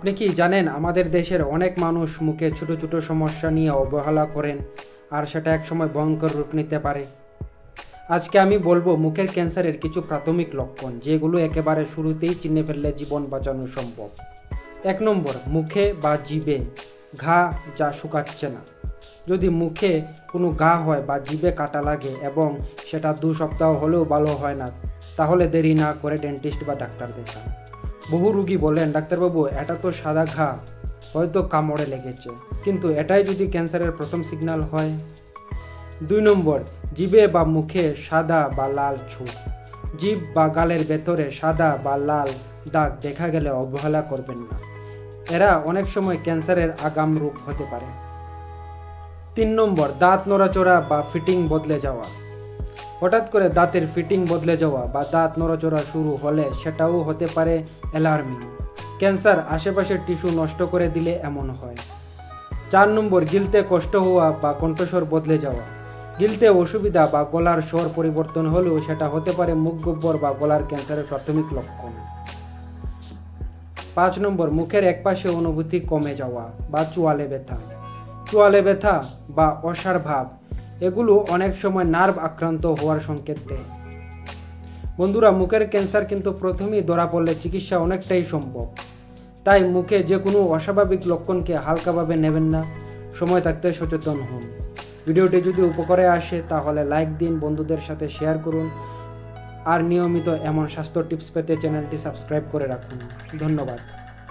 আপনি কি জানেন, আমাদের দেশের অনেক মানুষ মুখে ছোট ছোট সমস্যা নিয়ে অবহেলা করেন আর সেটা একসময় ভয়ঙ্কর রূপ নিতে পারে? আজকে আমি বলব, মুখের ক্যান্সারের কিছু প্রাথমিক লক্ষণ, যেগুলো একেবারে শুরুতেই চিনে ফেললে জীবন বাঁচানো সম্ভব। এক নম্বর, মুখে বা জিভে ঘা যা শুকাচ্ছে না। যদি মুখে কোনো ঘা হয় বা জিভে কাটা লাগে এবং সেটা দু সপ্তাহ হলেও ভালো হয় না, তাহলে দেরি না করে ডেন্টিস্ট বা ডাক্তার দেখান। বহু রুগী বলেন, ডাক্তারবাবু, এটা তো সাদা ঘা, হয়তো কামড়ে লেগেছে। কিন্তু এটাই যদি ক্যান্সারের প্রথম সিগন্যাল হয়। দুই নম্বর, জিভে বা মুখে সাদা বা লাল ছুট জিভ বা গালের ভেতরে সাদা বা লাল দাগ দেখা গেলে অবহেলা করবেন না। এরা অনেক সময় ক্যান্সারের আগাম রূপ হতে পারে। তিন নম্বর, দাঁত নড়াচড়া বা ফিটিং বদলে যাওয়া। হঠাৎ করে দাঁতের ফিটিং বদলে যাওয়া বা দাঁত নড়াচড়া শুরু হলে সেটাও হতে পারে অ্যালার্মিং। ক্যান্সার আশেপাশের টিস্যু নষ্ট করে দিলে এমন হয়। চার নম্বর, গিলতে কষ্ট হওয়া বা কণ্ঠস্বর বদলে যাওয়া। গিলতে অসুবিধা বা গলার স্বর পরিবর্তন হলেও সেটা হতে পারে মুখ গব্বর বা গলার ক্যান্সারের প্রাথমিক লক্ষণ। পাঁচ নম্বর, মুখের একপাশে অনুভূতি কমে যাওয়া বা চুয়ালে ব্যথা। চুয়ালে ব্যথা বা অসার ভাব এগুলো অনেক সময় নার্ভ আক্রান্ত হওয়ার সংকেত দেয়। বন্ধুরা, মুখের ক্যান্সার কিন্তু প্রথমেই ধরা পড়লে চিকিৎসা অনেকটাই সম্ভব। তাই মুখে যে কোনো অস্বাভাবিক লক্ষণকে হালকাভাবে নেবেন না। সময় থাকতে সচেতন হন। ভিডিওটি যদি উপকারে আসে, তাহলে লাইক দিন, বন্ধুদের সাথে শেয়ার করুন। আর নিয়মিত এমন স্বাস্থ্য টিপস পেতে চ্যানেলটি সাবস্ক্রাইব করে রাখুন। ধন্যবাদ।